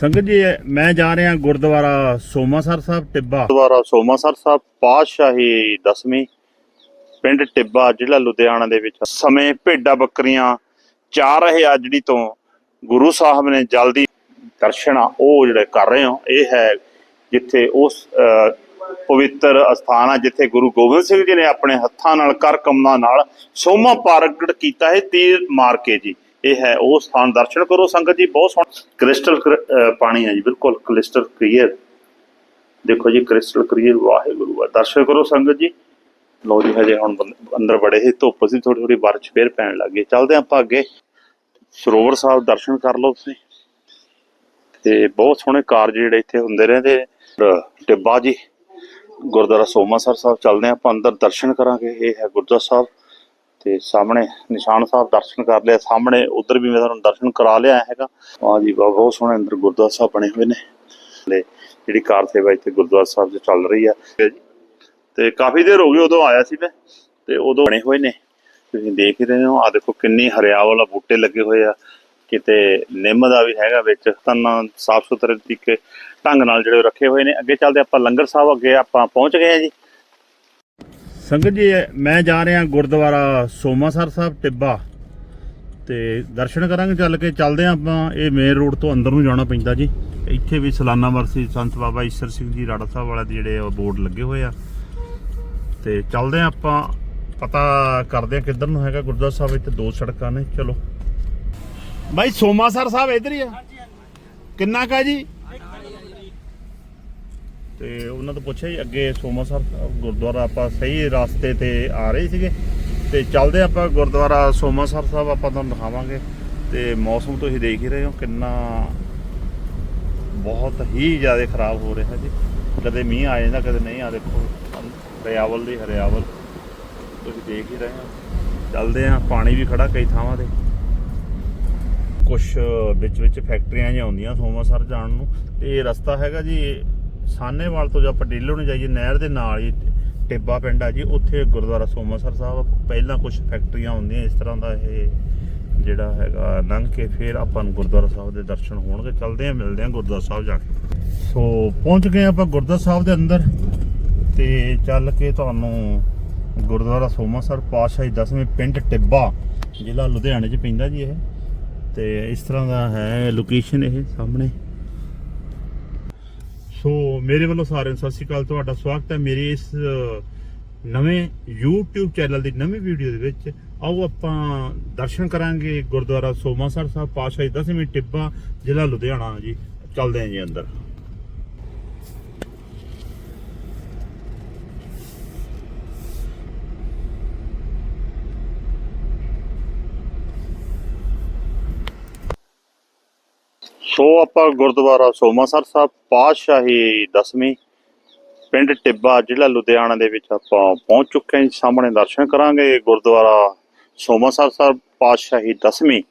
ਸੰਗਤ ਜੀ ਮੈਂ ਜਾ ਰਿਹਾ ਗੁਰਦੁਆਰਾ ਸੋਮਾਸਰ ਸਾਹਿਬ ਟਿੱਬਾ। ਗੁਰਦੁਆਰਾ ਸੋਮਾਸਰ ਸਾਹਿਬ ਪਾਤਸ਼ਾਹੀ ਦਸਵੀਂ ਪਿੰਡ ਟਿੱਬਾ ਜ਼ਿਲ੍ਹਾ ਲੁਧਿਆਣਾ ਦੇ ਵਿੱਚ। ਸਮੇਂ ਭੇਡਾਂ ਬੱਕਰੀਆਂ ਚਾਰ ਰਹੇ ਆ ਜਿਹੜੀ ਤੋਂ ਗੁਰੂ ਸਾਹਿਬ ਨੇ ਜਲਦੀ ਦਰਸ਼ਨ ਉਹ ਜਿਹੜੇ ਕਰ ਰਹੇ ਹੋ ਇਹ ਹੈ ਜਿੱਥੇ ਉਸ ਅਹ, ਪਵਿੱਤਰ ਅਸਥਾਨ ਆ ਜਿੱਥੇ ਗੁਰੂ ਗੋਬਿੰਦ ਸਿੰਘ ਜੀ ਨੇ ਆਪਣੇ ਹੱਥਾਂ ਨਾਲ ਕਰ ਕਮਲਾਂ ਨਾਲ ਸੋਮਾ ਪ੍ਰਗਟ ਕੀਤਾ ਹੈ ਤੀਰ ਮਾਰ ਕੇ ਜੀ। ਇਹ ਹੈ, ਉਹ ਸਥਾਨ ਦਰਸ਼ਨ ਕਰੋ ਸੰਗਤ ਜੀ, ਬਹੁਤ ਸੋਹਣਾ। ਕ੍ਰਿਸਟਲ ਪਾਣੀ ਹੈ ਜੀ, ਬਿਲਕੁਲ ਕ੍ਰਿਸਟਲ ਕਲੀਅਰ। ਦੇਖੋ ਜੀ, ਕ੍ਰਿਸਟਲ ਕਲੀਅਰ, ਵਾਹਿਗੁਰੂ ਆ ਦਰਸ਼ਨ ਕਰੋ ਸੰਗਤ ਜੀ। ਲੋ ਜੀ, ਹਜੇ ਹੁਣ ਅੰਦਰ ਬੜੇ ਹੀ ਧੁੱਪ ਸੀ ਥੋੜੀ ਥੋੜੀ ਬਾਰਿਸ਼ ਫੇਰ ਪੈਣ ਲੱਗ ਗਈ। ਚੱਲਦੇ ਆਪਾਂ ਅੱਗੇ। ਸਰੋਵਰ ਸਾਹਿਬ ਦਰਸ਼ਨ ਕਰ ਲਓ ਤੁਸੀਂ। ਤੇ ਬਹੁਤ ਸੋਹਣੇ ਕਾਰਜ ਜਿਹੜੇ ਇੱਥੇ ਹੁੰਦੇ ਰਹਿੰਦੇ ਟਿੱਬਾ ਜੀ, ਗੁਰਦੁਆਰਾ ਸੋਮਾਸਰ ਸਾਹਿਬ, ਚੱਲਦੇ ਹਾਂ ਆਪਾਂ ਅੰਦਰ। ਦਰਸ਼ਨ ਕਰਾਂਗੇ। ਇਹ ਹੈ ਗੁਰਦੁਆਰਾ ਸਾਹਿਬ। ਤੇ ਸਾਹਮਣੇ ਨਿਸ਼ਾਨ ਸਾਹਿਬ ਦਰਸ਼ਨ ਕਰ ਲਿਆ। ਸਾਹਮਣੇ ਉਧਰ ਵੀ ਮੈਂ ਤੁਹਾਨੂੰ ਦਰਸ਼ਨ ਕਰਾ ਲਿਆ ਹੈਗਾ। ਹਾਂ ਜੀ ਬਹੁਤ ਬਹੁਤ ਸੋਹਣੇ ਅੰਦਰ ਗੁਰਦੁਆਰਾ ਸਾਹਿਬ ਬਣੇ ਹੋਏ ਨੇ। ਤੇ ਜਿਹੜੀ ਕਾਰ ਸੇਵਾ ਇੱਥੇ ਗੁਰਦੁਆਰਾ ਸਾਹਿਬ 'ਚ ਚੱਲ ਰਹੀ ਆ। ਤੇ ਕਾਫੀ ਦੇਰ ਹੋ ਗਈ ਉਦੋਂ ਆਇਆ ਸੀ ਮੈਂ। ਤੇ ਉਦੋਂ ਬਣੇ ਹੋਏ ਨੇ। ਤੁਸੀਂ ਦੇਖ ਹੀ ਰਹੇ ਹੋ ਆ ਦੇਖੋ ਕਿੰਨੀ ਹਰਿਆਵਲ ਬੂਟੇ ਲੱਗੇ ਹੋਏ ਆ। ਕਿਤੇ ਨਿੰਮ ਦਾ ਵੀ ਹੈਗਾ ਵਿੱਚ, ਤਾਂ ਸਾਫ਼ ਸੁਥਰੇ ਤਰੀਕੇ ਢੰਗ ਨਾਲ ਜਿਹੜੇ ਰੱਖੇ ਹੋਏ ਨੇ। ਅੱਗੇ ਚੱਲਦੇ ਆਪਾਂ ਲੰਗਰ ਸਾਹਿਬ ਅੱਗੇ ਆਪਾਂ ਪਹੁੰਚ ਗਏ ਆ ਜੀ। ਸੰਗਤ ਜੀ ਮੈਂ ਜਾ ਰਿਹਾ ਗੁਰਦੁਆਰਾ ਸੋਮਾਸਰ ਸਾਹਿਬ ਟਿੱਬਾ ਤੇ ਦਰਸ਼ਨ ਕਰਾਂਗੇ ਚੱਲ ਕੇ। ਚੱਲਦੇ ਆਪਾਂ ਇਹ ਮੇਨ ਰੋਡ ਤੋਂ ਅੰਦਰ ਨੂੰ ਜਾਣਾ ਪੈਂਦਾ ਜੀ। ਇੱਥੇ ਵੀ ਸਾਲਾਨਾ ਵਰਸੀ ਸੰਤ ਬਾਬਾ ਈਸ਼ਰ ਸਿੰਘ ਜੀ ਰਾੜਾ ਸਾਹਿਬ ਵਾਲੇ ਦੇ ਜਿਹੜੇ ਬੋਰਡ ਲੱਗੇ ਹੋਏ ਆ। ਤੇ ਚੱਲਦੇ ਆਪਾਂ ਪਤਾ ਕਰਦੇ ਆ ਕਿੱਧਰ ਨੂੰ ਹੈਗਾ ਗੁਰਦੁਆਰਾ ਸਾਹਿਬ ਇੱਥੇ ਦੋ ਸੜਕਾਂ ਨੇ ਚਲੋ। ਬਾਈ ਸੋਮਾਸਰ ਸਾਹਿਬ ਇਧਰ ਹੀ ਆ। ਕਿੰਨਾ ਕਾ ਜੀ? ਤੇ ਉਹਨਾਂ ਤੋਂ ਪੁੱਛਿਆ ਜੀ, ਅੱਗੇ ਸੋਮਾਸਰ ਸਾਹਿਬ, ਗੁਰਦੁਆਰਾ ਆਪਾਂ ਸਹੀ ਰਸਤੇ ਤੇ ਆ ਰਹੇ ਸੀਗੇ। ਤੇ ਚੱਲਦੇ ਆਪਾਂ ਗੁਰਦੁਆਰਾ ਸੋਮਾਸਰ ਸਾਹਿਬ ਆਪਾਂ ਤੁਹਾਨੂੰ ਦਿਖਾਵਾਂਗੇ। ਤੇ ਮੌਸਮ ਤੁਸੀਂ ਦੇਖ ਹੀ ਰਹੇ ਹੋ, ਕਿੰਨਾ ਬਹੁਤ ਹੀ ਜ਼ਿਆਦਾ ਖਰਾਬ ਹੋ ਰਿਹਾ ਜੀ। ਕਦੇ ਮੀਂਹ ਆ ਜਾਂਦਾ, ਕਦੇ ਨਹੀਂ ਆ, ਦੇਖੋ, ਹਰਿਆਵਲ ਦੀ ਹਰਿਆਵਲ। ਤੁਸੀਂ ਦੇਖ ਹੀ ਰਹੇ ਹੋ। ਚੱਲਦੇ ਆ ਪਾਣੀ ਵੀ ਖੜਾ ਕਈ ਥਾਵਾਂ ਤੇ। ਕੁਝ ਵਿੱਚ ਵਿੱਚ ਫੈਕਟਰੀਆਂ ਜਿਹੀਆਂ ਆਉਂਦੀਆਂ ਸੋਮਾਸਰ ਜਾਣ ਨੂੰ। ਤੇ ਇਹ ਰਸਤਾ ਹੈਗਾ ਜੀ ਸਾਨੇਵਾਲ ਤੋਂ ਜੇ ਆਪਾਂ ਡੇਲੋ ਨੂੰ ਜਾਈਏ, ਨਹਿਰ ਦੇ ਨਾਲ ਹੀ ਟਿੱਬਾ ਪਿੰਡ ਆ ਜੀ, ਉੱਥੇ ਗੁਰਦੁਆਰਾ ਸੋਮਾਸਰ ਸਾਹਿਬ ਪਹਿਲਾਂ ਕੁਝ ਫੈਕਟਰੀਆਂ ਹੁੰਦੀਆਂ ਇਸ ਤਰ੍ਹਾਂ ਦਾ ਇਹ ਜਿਹੜਾ ਹੈਗਾ, ਲੰਘ ਕੇ ਫਿਰ ਆਪਾਂ ਨੂੰ ਗੁਰਦੁਆਰਾ ਸਾਹਿਬ ਦੇ ਦਰਸ਼ਨ ਹੋਣਗੇ। ਚੱਲਦੇ ਆ ਮਿਲਦੇ ਆ ਗੁਰਦੁਆਰਾ ਸਾਹਿਬ ਜਾ ਕੇ। ਸੋ ਪਹੁੰਚ ਗਏ ਆਪਾਂ ਗੁਰਦੁਆਰਾ ਸਾਹਿਬ ਦੇ ਅੰਦਰ ਤੇ ਚੱਲ ਕੇ ਤੁਹਾਨੂੰ ਗੁਰਦੁਆਰਾ ਸੋਮਾਸਰ ਪਾਤਸ਼ਾਹੀ ਦਸਵੇਂ ਪਿੰਡ ਟਿੱਬਾ, ਜ਼ਿਲ੍ਹਾ ਲੁਧਿਆਣੇ 'ਚ ਪੈਂਦਾ ਜੀ ਇਹ। ਤੇ ਇਸ ਤਰ੍ਹਾਂ ਦਾ ਹੈ ਲੋਕੇਸ਼ਨ ਇਹ ਸਾਹਮਣੇ। ਸੋ ਮੇਰੇ ਵੱਲੋਂ ਸਾਰਿਆਂ ਨੂੰ ਸਤਿ ਸ਼੍ਰੀ ਅਕਾਲ, ਤੁਹਾਡਾ ਸਵਾਗਤ ਹੈ ਮੇਰੇ ਇਸ ਨਵੇਂ YouTube ਚੈਨਲ ਦੀ ਨਵੀਂ ਵੀਡੀਓ ਦੇ ਵਿੱਚ। ਆਓ ਆਪਾਂ ਦਰਸ਼ਨ ਕਰਾਂਗੇ ਗੁਰਦੁਆਰਾ ਸੋਮਾਸਰ ਸਾਹਿਬ, ਪਾਤਸ਼ਾਹੀ ਦਸਵੇਂ ਟਿੱਬਾ, ਜ਼ਿਲ੍ਹਾ ਲੁਧਿਆਣਾ ਜੀ। ਚੱਲਦੇ ਹਾਂ ਜੀ ਅੰਦਰ। ਸੋ ਆਪਾਂ ਗੁਰਦੁਆਰਾ ਸੋਮਾਸਰ ਸਾਹਿਬ, ਪਾਤਸ਼ਾਹੀ ਦਸਵੀਂ, ਪਿੰਡ ਟਿੱਬਾ, ਜ਼ਿਲ੍ਹਾ ਲੁਧਿਆਣਾ ਦੇ ਵਿੱਚ ਆਪਾਂ ਪਹੁੰਚ ਚੁੱਕੇ ਹਾਂ ਸਾਹਮਣੇ ਦਰਸ਼ਨ ਕਰਾਂਗੇ ਗੁਰਦੁਆਰਾ ਸੋਮਾਸਰ ਸਾਹਿਬ, ਪਾਤਸ਼ਾਹੀ ਦਸਵੀਂ।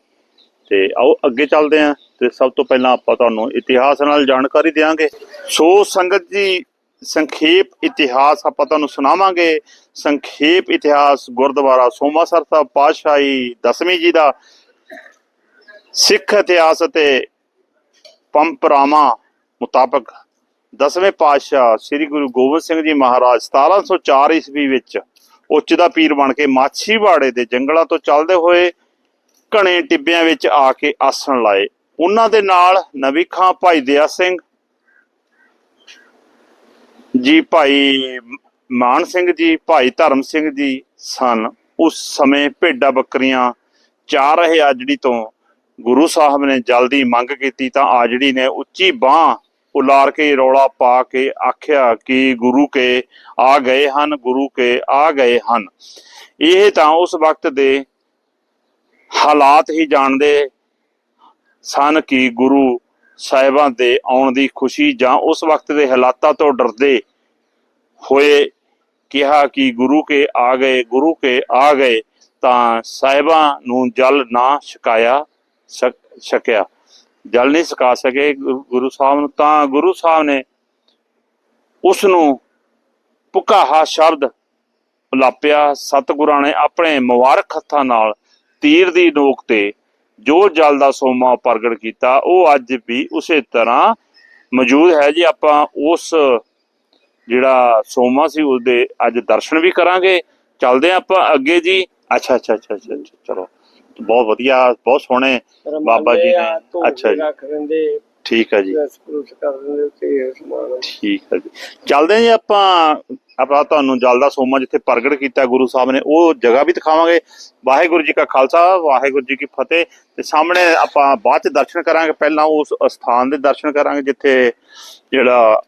ਤੇ ਆਓ ਅੱਗੇ ਚੱਲਦੇ ਹਾਂ ਤੇ ਸਭ ਤੋਂ ਪਹਿਲਾਂ ਆਪਾਂ ਤੁਹਾਨੂੰ ਇਤਿਹਾਸ ਨਾਲ ਜਾਣਕਾਰੀ ਦੇਵਾਂਗੇ ਸੋ ਸੰਗਤ ਜੀ, ਸੰਖੇਪ ਇਤਿਹਾਸ ਆਪਾਂ ਤੁਹਾਨੂੰ ਸੁਣਾਵਾਂਗੇ। ਸੰਖੇਪ ਇਤਿਹਾਸ ਗੁਰਦੁਆਰਾ ਸੋਮਾਸਰ ਸਾਹਿਬ, ਪਾਤਸ਼ਾਹੀ ਦਸਵੀਂ ਜੀ ਦਾ ਸਿੱਖ ਇਤਿਹਾਸ ਅਤੇ ਪੰਪਰਾਵਾਂ ਮੁਤਾਬਕ ਦਸਵੇਂ ਪਾਤਸ਼ਾਹ ਸ੍ਰੀ ਗੁਰੂ ਗੋਬਿੰਦ ਸਿੰਘ ਜੀ ਮਹਾਰਾਜ 1704 ਈਸਵੀ ਵਿੱਚ ਉੱਚ ਦਾ ਪੀਰ ਬਣ ਕੇ ਮਾਛੀਵਾੜੇ ਦੇ ਜੰਗਲਾਂ ਤੋਂ ਚੱਲਦੇ ਹੋਏ ਘਣੇ ਟਿੱਬਿਆਂ ਵਿੱਚ ਆ ਕੇ ਆਸਣ ਲਾਏ। ਉਹਨਾਂ ਦੇ ਨਾਲ ਨਵੀ ਖਾਂ ਭਾਈ ਦਇਆ ਸਿੰਘ ਜੀ, ਭਾਈ ਮਾਨ ਸਿੰਘ ਜੀ, ਭਾਈ ਧਰਮ ਸਿੰਘ ਜੀ ਸਨ। ਉਸ ਸਮੇਂ ਭੇਡਾਂ ਬੱਕਰੀਆਂ ਚਾਰ ਰਹੇ ਆਜੜੀ ਤੋਂ ਗੁਰੂ ਸਾਹਿਬ ਨੇ ਜਲਦੀ ਮੰਗ ਕੀਤੀ ਤਾਂ ਆਜੜੀ ਨੇ ਉੱਚੀ ਬਾਹ ਉਲਾਰ ਕੇ ਰੌਲਾ ਪਾ ਕੇ ਆਖਿਆ ਕਿ ਗੁਰੂ ਕੇ ਆ ਗਏ ਹਨ, ਗੁਰੂ ਕੇ ਆ ਗਏ ਹਨ। ਇਹ ਤਾਂ ਉਸ ਵਕਤ ਦੇ ਹਾਲਾਤ ਹੀ ਜਾਣਦੇ ਸਨ ਕਿ ਗੁਰੂ ਸਾਹਿਬਾਂ ਦੇ ਆਉਣ ਦੀ ਖੁਸ਼ੀ ਜਾਂ ਉਸ ਵਕਤ ਦੇ ਹਾਲਾਤਾਂ ਤੋਂ ਡਰਦੇ ਹੋਏ ਕਿਹਾ ਕਿ ਗੁਰੂ ਕੇ ਆ ਗਏ, ਗੁਰੂ ਕੇ ਆ ਗਏ ਤਾਂ ਸਾਹਿਬਾਂ ਨੂੰ ਜਲ ਨਾ ਛਕਾਇਆ ਸਕ- ਛਕਿਆ। ਜਲ ਨਹੀਂ ਸਕਾ ਸਕੇ ਗੁਰੂ ਸਾਹਿਬ ਨੂੰ ਤਾਂ ਗੁਰੂ ਸਾਹਿਬ ਨੇ ਉਸ ਨੂੰ ਪੁਕਾਹਾ ਸ਼ਬਦ ਲਾਪਿਆ। ਸਤਿਗੁਰਾਂ ਨੇ ਆਪਣੇ ਮੁਬਾਰਕ ਹੱਥਾਂ ਨਾਲ ਤੀਰ ਦੀ ਨੋਕ ਤੇ ਜੋ ਜਲ ਦਾ ਸੋਮਾ ਪ੍ਰਗਟ ਕੀਤਾ ਉਹ ਅੱਜ ਵੀ ਉਸੇ ਤਰ੍ਹਾਂ ਮੌਜੂਦ ਹੈ ਜੀ। ਆਪਾਂ ਉਸ ਜਿਹੜਾ ਸੋਮਾ ਸੀ ਉਹਦੇ ਅੱਜ ਦਰਸ਼ਨ ਵੀ ਕਰਾਂਗੇ। ਚੱਲਦੇ ਹਾਂ ਆਪਾਂ ਅੱਗੇ ਜੀ। ਅੱਛਾ ਅੱਛਾ ਅੱਛਾ, ਚਲੋ। ਬਹੁਤ ਵਧੀਆ ਬਹੁਤ ਸੋਹਣੇ ਬਾਬਾ ਜੀ ਨੇ। ਅੱਛਾ ਜੀ। ਠੀਕ ਹੈ ਜੀ ਠੀਕ ਹੈ ਜੀ। ਚੱਲਦੇ ਜੀ ਆਪਾਂ ਆਪਾਂ ਤੁਹਾਨੂੰ ਜਲ ਦਾ ਸੋਮਾ ਜਿੱਥੇ ਪ੍ਰਗਟ ਕੀਤਾ ਗੁਰੂ ਸਾਹਿਬ ਨੇ ਉਹ ਜਗ੍ਹਾ ਵੀ ਦਿਖਾਵਾਂਗੇ। ਵਾਹਿਗੁਰੂ ਜੀ ਕਾ ਖਾਲਸਾ ਵਾਹਿਗੁਰੂ ਜੀ ਕੀ ਫਤਿਹ। ਤੇ ਸਾਹਮਣੇ ਆਪਾਂ ਬਾਅਦ ਚ ਦਰਸ਼ਨ ਕਰਾਂਗੇ ਪਹਿਲਾਂ ਉਸ ਸਥਾਨ ਦੇ ਦਰਸ਼ਨ ਕਰਾਂਗੇ ਜਿੱਥੇ ਜਿਹੜਾ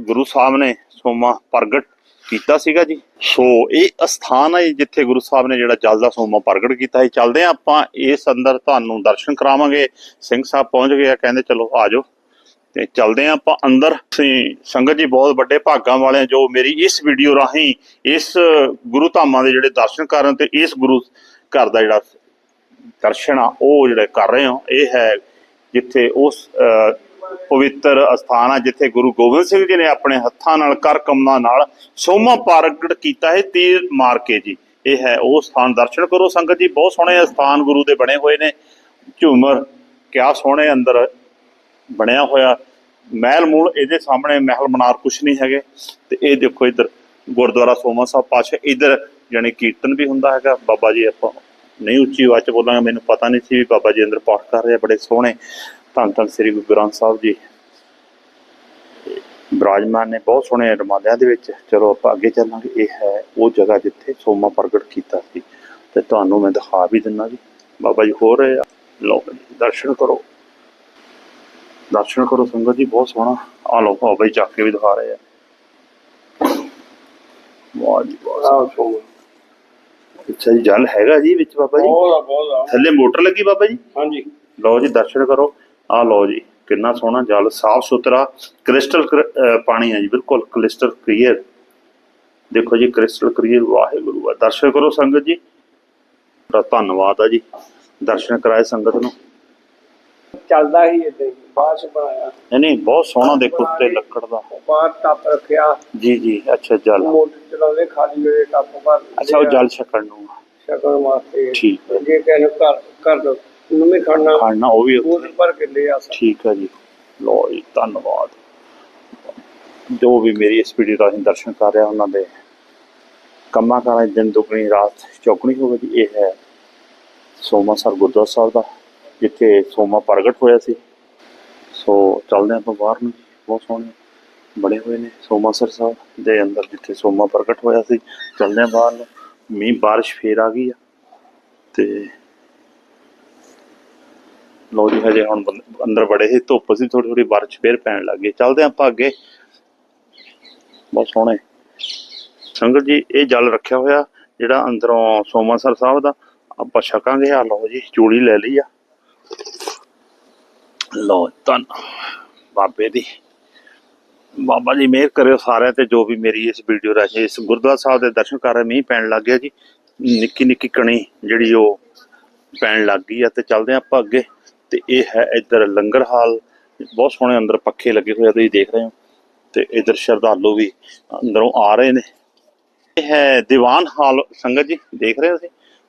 ਗੁਰੂ ਸਾਹਿਬ ਨੇ ਸੋਮਾ ਪ੍ਰਗਟ ਕੀਤਾ ਸੀਗਾ ਜੀ। ਸੋ ਇਹ ਅਸਥਾਨ ਹੈ ਜਿੱਥੇ ਗੁਰੂ ਸਾਹਿਬ ਨੇ ਜਿਹੜਾ ਜਲ ਦਾ ਸੋਮਾ ਪ੍ਰਗਟ ਕੀਤਾ ਸੀ ਚੱਲਦੇ ਹਾਂ ਆਪਾਂ ਇਸ ਅੰਦਰ ਤੁਹਾਨੂੰ ਦਰਸ਼ਨ ਕਰਾਵਾਂਗੇ। ਸਿੰਘ ਸਾਹਿਬ ਪਹੁੰਚ ਗਏ ਆ ਕਹਿੰਦੇ ਚਲੋ ਆ ਜਾਓ। ਤੇ ਚੱਲਦੇ ਹਾਂ ਆਪਾਂ ਅੰਦਰ। ਅਸੀਂ ਸੰਗਤ ਜੀ ਬਹੁਤ ਵੱਡੇ ਭਾਗਾਂ ਵਾਲੇ ਆ ਜੋ ਮੇਰੀ ਇਸ ਵੀਡੀਓ ਰਾਹੀਂ ਇਸ ਗੁਰੂ ਧਾਮਾਂ ਦੇ ਜਿਹੜੇ ਦਰਸ਼ਨ ਕਰਨ ਤੇ ਇਸ ਗੁਰੂ ਘਰ ਦਾ ਜਿਹੜਾ ਦਰਸ਼ਨ ਆ ਉਹ ਜਿਹੜੇ ਕਰ ਰਹੇ ਹੋ ਇਹ ਹੈ ਜਿੱਥੇ ਉਸ ਅਹ, ਪਵਿੱਤਰ ਅਸਥਾਨ ਆ ਜਿੱਥੇ ਗੁਰੂ ਗੋਬਿੰਦ ਸਿੰਘ ਜੀ ਨੇ ਆਪਣੇ ਹੱਥਾਂ ਨਾਲ, ਕਰ ਕਮਲਾਂ ਨਾਲ ਸੋਮਾ ਪ੍ਰਗਟ ਕੀਤਾ ਹੈ ਤੀਰ ਮਾਰ ਕੇ ਜੀ। ਇਹ ਹੈ ਉਹ ਸਥਾਨ। ਦਰਸ਼ਨ ਕਰੋ ਸੰਗਤ ਜੀ, ਬਹੁਤ ਸੋਹਣੇ ਸਥਾਨ ਗੁਰੂ ਦੇ ਬਣੇ ਹੋਏ ਨੇ। ਝੂਮਰ, ਕਿਆ ਸੋਹਣੇ ਅੰਦਰ ਬਣਿਆ ਹੋਇਆ। ਮਹਿਲ ਮੂਲ ਇਹਦੇ ਸਾਹਮਣੇ ਮਹਿਲ ਮਨਾਰ ਕੁਛ ਨਹੀਂ ਹੈਗੇ। ਤੇ ਇਹ ਦੇਖੋ ਇੱਧਰ ਗੁਰਦੁਆਰਾ ਸੋਮਾ ਸਾਹਿਬ ਪਾਸ਼ਾ ਇੱਧਰ ਯਾਨੀ ਕੀਰਤਨ ਵੀ ਹੁੰਦਾ ਹੈਗਾ। ਬਾਬਾ ਜੀ ਆਪਾਂ ਨਹੀਂ ਉੱਚੀ ਆਵਾਜ਼ ਚ ਬੋਲਾਂਗੇ, ਮੈਨੂੰ ਪਤਾ ਨਹੀਂ ਸੀ ਵੀ ਬਾਬਾ ਜੀ ਅੰਦਰ ਪਾਠ ਕਰ ਰਹੇ ਆ, ਬੜੇ ਸੋਹਣੇ। ਧੰਨ ਧੰਨ ਸ੍ਰੀ ਗੁਰੂ ਗ੍ਰੰਥ ਸਾਹਿਬ ਜੀ। ਬਰਾਜਮਾਨ ਨੇ ਬਹੁਤ ਸੋਹਣੇ ਰਮਾਲਿਆਂ ਦੇ ਵਿੱਚ ਚਲੋ ਆਪਾਂ ਅੱਗੇ ਚੱਲਾਂਗੇ ਇਹ ਹੈ ਉਹ ਜਗ੍ਹਾ ਜਿੱਥੇ ਸੋਮਾ ਪ੍ਰਗਟ ਕੀਤਾ ਸੀ। ਤੇ ਤੁਹਾਨੂੰ ਮੈਂ ਦਿਖਾ ਵੀ ਦਿੰਦਾ ਜੀ। ਬਾਬਾ ਜੀ ਹੋ ਰਹੇ ਆ ਲਓ ਦਰਸ਼ਨ ਕਰੋ। ਦਰਸ਼ਨ ਕਰੋ ਸੰਗਤ ਜੀ ਬਹੁਤ ਸੋਹਣਾ। ਆ ਲੋ ਬਾਬਾ ਜੀ ਚੱਕ ਕੇ ਵੀ ਦਿਖਾ ਰਹੇ ਆ। ਵਾਹ ਜੀ ਆਹ ਸੋਮਾ ਅੱਛਾ ਜੀ ਜਲ ਹੈਗਾ ਜੀ ਵਿੱਚ ਬਾਬਾ ਜੀ? ਬਹੁਤ ਬਹੁਤ ਥੱਲੇ ਮੋਟਰ ਲੱਗੀ ਬਾਬਾ ਜੀ? ਹਾਂਜੀ। ਲਓ ਜੀ ਦਰਸ਼ਨ ਕਰੋ। ਆ ਲਓ ਜੀ ਕਿੰਨਾ ਸੋਹਣਾ ਜਲ ਸਾਫ਼ ਸੁਥਰਾ ਕ੍ਰਿਸਟਲ ਪਾਣੀ ਹੈ ਜੀ ਬਿਲਕੁਲ ਕ੍ਰਿਸਟਲ ਕਲੀਅਰ। ਦੇਖੋ ਜੀ ਕ੍ਰਿਸਟਲ ਕਲੀਅਰ ਵਾਹਿਗੁਰੂ ਆ ਦਰਸ਼ਨ ਕਰੋ ਸੰਗਤ ਜੀ। ਬੜਾ ਧੰਨਵਾਦ ਆ ਜੀ ਦਰਸ਼ਨ ਕਰਾਏ ਸੰਗਤ ਨੂੰ। ਚੱਲਦਾ ਹੀ ਬਾਅਦ ਚ ਬਣਾਇਆ। ਨਹੀਂ ਨਹੀਂ ਬਹੁਤ ਸੋਹਣਾ ਦੇਖੋ ਉੱਤੇ ਲੱਕੜ ਦਾ। ਬਾਹਰ ਟੱਪ ਰੱਖਿਆ। ਜੀ ਜੀ ਅੱਛਾ ਜਲ। ਮੋਟਰ ਚਲਾਉਂਦੇ ਖਾਲੀ ਵੇਲੇ ਟੱਪ ਭਰ ਅੱਛਾ ਉਹ ਜਲ ਛਕਣ ਨੂੰ। ਸ਼ਕਲ ਵਾਸਤੇ। ਠੀਕ ਜੇ ਕਿਸੇ ਘਰ ਕਰ ਦੋ ਖਾਣਾ ਉਹ ਵੀ ਉਹ ਆ। ਠੀਕ ਹੈ ਜੀ। ਲੋ ਜੀ ਧੰਨਵਾਦ। ਜੋ ਵੀ ਮੇਰੀ ਇਸ ਵੀਡੀਓ ਰਾਹੀਂ ਦਰਸ਼ਨ ਕਰ ਰਿਹਾ ਉਹਨਾਂ ਦੇ ਕੰਮਾਂ ਕਾਰਾਂ ਦਿਨ ਦੁਗਣੀ ਰਾਤ ਚੌਗਣੀ ਹੋਵੇ ਜੀ ਇਹ ਹੈ ਸੋਮਾ ਸਰ ਗੁਰਦੁਆਰਾ ਸਾਹਿਬ ਦਾ ਜਿੱਥੇ ਸੋਮਾ ਪ੍ਰਗਟ ਹੋਇਆ ਸੀ। ਸੋ ਚੱਲਦੇ ਆਪਾਂ ਬਾਹਰ ਨੂੰ ਬਹੁਤ ਸੋਹਣੇ ਬਣੇ ਹੋਏ ਨੇ ਸੋਮਾ ਸਰ ਸਾਹਿਬ ਦੇ ਅੰਦਰ ਜਿੱਥੇ ਸੋਮਾ ਪ੍ਰਗਟ ਹੋਇਆ ਸੀ। ਚੱਲਦੇ ਹਾਂ ਬਾਹਰ ਨੂੰ। ਮੀਂਹ ਬਾਰਿਸ਼ ਫੇਰ ਆ ਗਈ ਆ ਤੇ ਲੋ ਜੀ, ਹਜੇ ਹੁਣ ਅੰਦਰ ਬੜੇ ਸੀ, ਧੁੱਪ ਸੀ ਥੋੜੀ ਥੋੜੀ ਬਾਰਿਸ਼ ਫੇਰ ਪੈਣ ਲੱਗ ਗਈ। ਚੱਲਦੇ ਹਾਂ ਆਪਾਂ ਅੱਗੇ। ਬਹੁਤ ਸੋਹਣੇ। ਸੰਗਤ ਜੀ, ਇਹ ਜਲ ਰੱਖਿਆ ਹੋਇਆ, ਜਿਹੜਾ ਅੰਦਰੋਂ ਸੋਮਾਸਰ ਸਾਹਿਬ ਦਾ, ਆਪਾਂ ਛਕਾਂਗੇ ਆ। ਲਓ ਜੀ, ਚੂੜੀ ਲੈ ਲਈ ਆ। ਲਓ ਧੰਨ ਬਾਬੇ ਦੀ। ਬਾਬਾ ਜੀ, ਮਿਹਰ ਕਰਿਓ ਸਾਰਿਆਂ ਤੇ, ਜੋ ਵੀ ਮੇਰੀ ਇਸ ਵੀਡੀਓ ਰਾਹੀਂ, ਇਸ ਗੁਰਦੁਆਰਾ ਸਾਹਿਬ ਦੇ ਦਰਸ਼ਨ ਕਰ ਰਹੇ, ਮੀਂਹ ਪੈਣ ਲੱਗ ਗਿਆ ਜੀ। ਨਿੱਕੀ ਨਿੱਕੀ ਕਣੀ ਜਿਹੜੀ ਉਹ ਪੈਣ ਲੱਗ ਗਈ ਆ, ਤੇ ਚੱਲਦੇ ਹਾਂ ਆਪਾਂ ਅੱਗੇ। ਤੇ ਇਹ ਹੈ ਇੱਧਰ ਲੰਗਰ ਹਾਲ। ਬਹੁਤ ਸੋਹਣੇ ਅੰਦਰ ਪੱਖੇ ਲੱਗੇ ਹੋਏ ਆ, ਤੁਸੀਂ ਦੇਖ ਰਹੇ ਹੋ। ਤੇ ਇੱਧਰ ਸ਼ਰਧਾਲੂ ਵੀ ਅੰਦਰੋਂ ਆ ਰਹੇ ਨੇ। ਇਹ ਹੈ ਦੀਵਾਨ ਹਾਲ। ਸੰਗਤ ਜੀ, ਦੇਖ ਰਹੇ ਹੋ ਤੁਸੀਂ?